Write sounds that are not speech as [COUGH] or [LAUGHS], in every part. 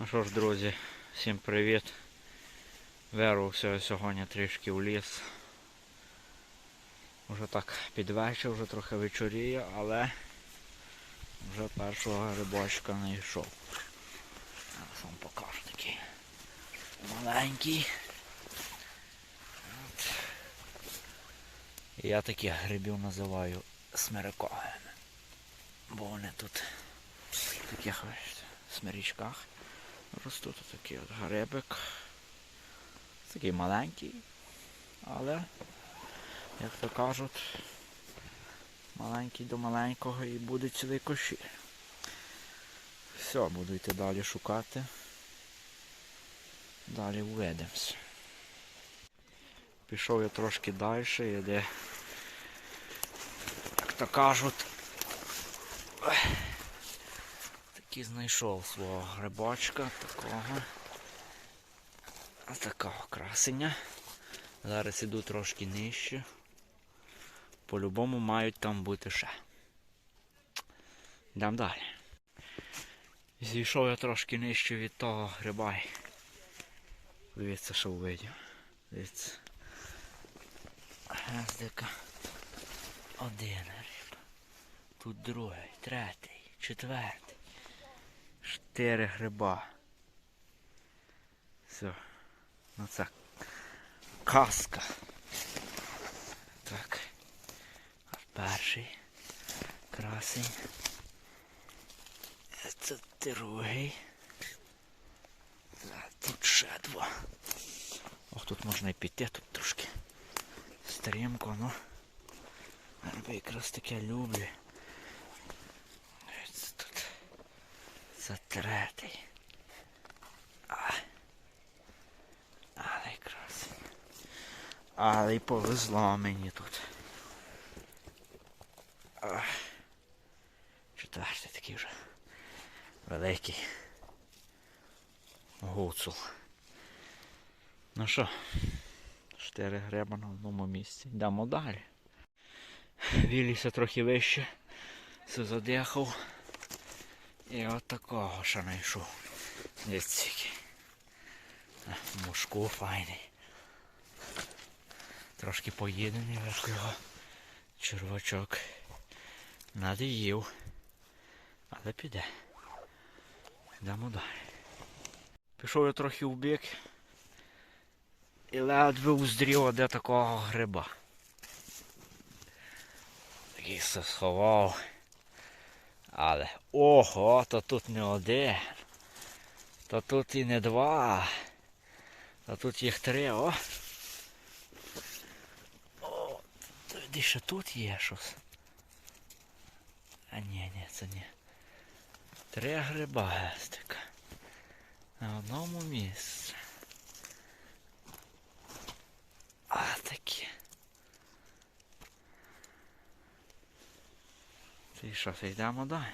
Ну що ж, друзі, всім привіт. Вирвався сьогодні трішки в ліс. Уже так під вечір, вже трохи вечоріє, але вже першого грибочка знайшов. Зараз вам покажу такий маленький. Я таких грибів називаю смириковими. Бо вони тут в таких смирічках ростуть такий от грибик. Такий маленький, але, як то кажуть, маленький до маленького і буде цілий коші. Все, буду йти далі шукати. Далі уведемось. Пішов я трошки далі, і де, як то кажуть, такий знайшов свого грибочка такого. Такого красення. Зараз іду трошки нижче. По-любому мають там бути ще. Йдемо далі. Зійшов я трошки нижче від того гриба. Дивіться, що увидів. Дивіться. Гездика. Один гриб. Тут другий, третій, четвертий. Чотири гриба. Все. Ну це казка. Так. А перший. Красень. Це другий. Тут ще два. Ох, тут можна і піти, тут трошки стрімко, ну. Я якраз таке люблю. 53. А. Але красиво. Але й повезло мені тут. А. Четвертий такий вже великий гуцул. Ну що, чотири греба на одному місці. Йдемо далі. Вілійся трохи вище, все задихав. І от такого ще знайшов. Дивіться. Мушку файний. Трошки поїдений, його червачок. Надоїв. Але піде. Йдемо далі. Пішов я трохи в бік і ледве уздрів де такого гриба. Такий все сховав. Але ого, то тут не один. То тут і не два. А тут їх три, о. О, тоді ще тут є щось. А ні, ні, це ні. Три гриба гестика. На одному місці. А такі. Ти що, йдемо далі?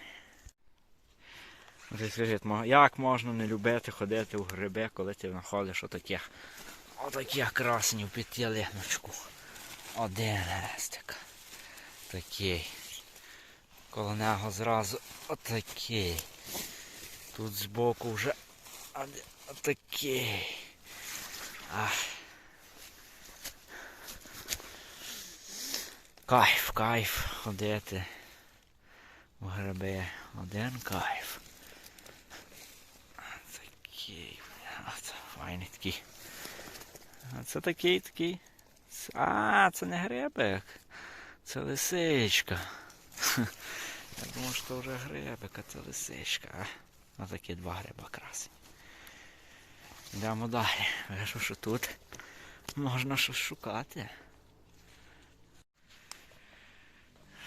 Ти скажіть, як можна не любити ходити в гриби, коли ти знаходиш отаких отаких красенів під ялиночку. Один гестик. Такий. Коло нього зразу отакий. Тут збоку вже отакий. Ах. Кайф, кайф ходити в. Один кайф. Такий. Це файний такий. Це такий такий. А, це не грибик. Це лисичка. [LAUGHS] Я думав, що вже грибик, а це лисичка. Ось такі два гриба красні. Йдемо далі. Вижу, що тут можна щось шукати.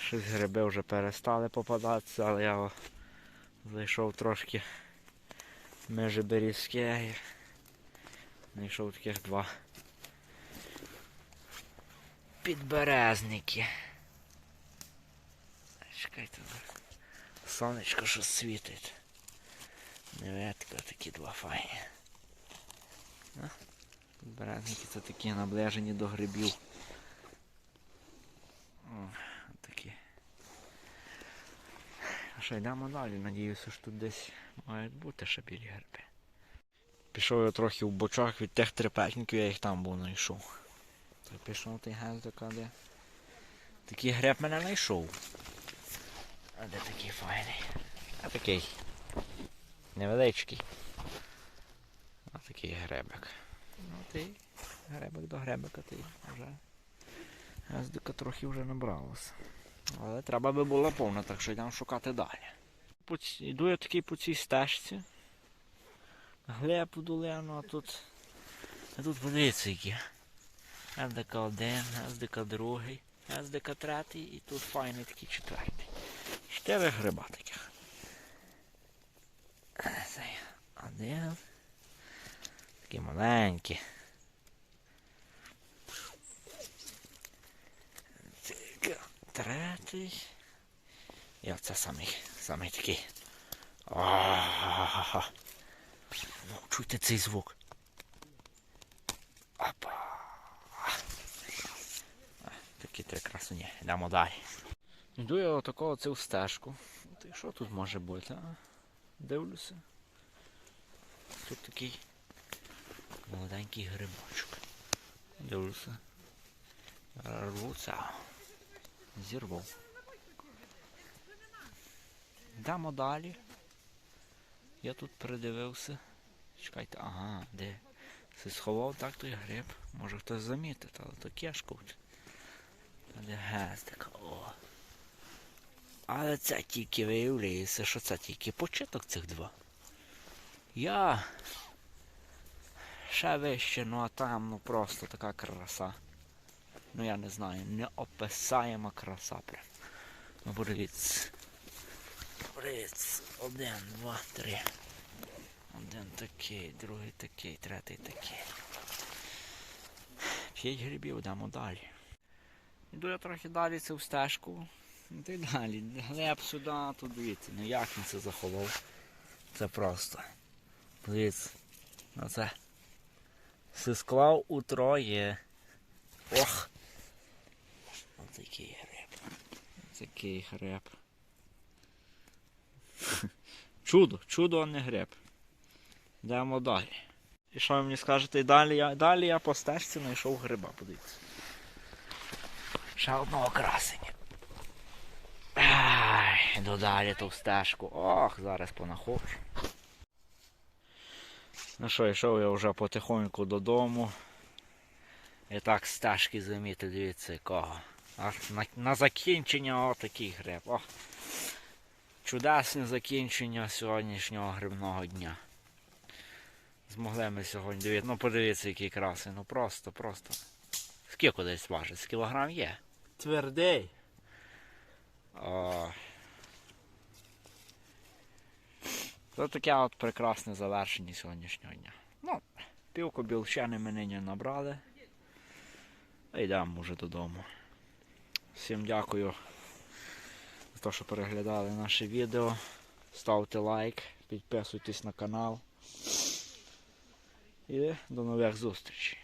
Щось гриби вже перестали попадатися, але я о, зайшов трошки межиберізьке знайшов таких два підберезники. Чекайте, сонечко що світить. Неветка, такі два файні. А? Підберезники це такі наближені до грибів. О, такі. А що йдемо далі? Надіюся, що тут десь мають бути ще білі гриби. Пішов я трохи в бочок від тих трепетників, я їх там був знайшов. То пішов той гездик, а де. Такий греб мене знайшов. А де такий файний? А такий. Невеличкий. А такий гребик. Ну ти гребик до гребика ти вже. Гездика трохи вже набралося. Але треба би була повна, так що йдемо шукати далі. Йду я такий по цій стежці. Глеб у долину, а тут. А тут подивіться які. СДК один, СДК другий, СДК третій і тут файний такий четвертий. Чотири гриба таких. Один. Такі маленькі. Так, Третій. І оце самий, самий такий. А-а-а. Ну, чуйте цей звук. Опа. Такі три красуні. Йдемо далі. Йду я отакого цю стежку. Ти що тут може бути, а? Дивлюся. Тут такий молоденький грибочок. Дивлюся. Рвуться. Зірвав. Йдемо далі. Я тут придивився. Чекайте, ага, де? Се сховав так той гриб. Може хтось замітить, але то кешкуть. Де гездик? О. Але це тільки виявляється, що це тільки початок цих два. Я ще вище, ну а там ну просто така краса. Ну я не знаю, неописаєма краса прям. Ну подивіться. Подивіться. Один, два, три. Один такий, другий такий, третій такий. П'ять грибів, йдемо далі. Йду я трохи далі цю стежку. Та й далі. Глеб сюди, тут дивіться, ну як він це заховав. Це просто. Дивіться. На це. Все склав утроє. Ох! Отакий гриб. Такий гриб. Чудо, чудо, а не гриб. Йдемо далі. І що ви мені скажете? Далі я, далі я по стежці знайшов гриба, подивіться. Ще одного красення. Йду далі ту стежку. Ох, зараз понаходжу. Ну що, йшов я вже потихоньку додому. І так стежки замітив, дивіться якого. На, на закінчення отакий гриб. О. Чудесне закінчення сьогоднішнього грибного дня. Змогли ми сьогодні дивіться. Ну подивіться, який красий. Ну просто, просто. Скільки десь важить? З кілограм є. Твердий. О. Це таке от прекрасне завершення сьогоднішнього дня. Ну, півку білчани ми нині набрали. А йдемо вже додому. Всім дякую за те, що переглядали наше відео. Ставте лайк, підписуйтесь на канал. І до нових зустрічей.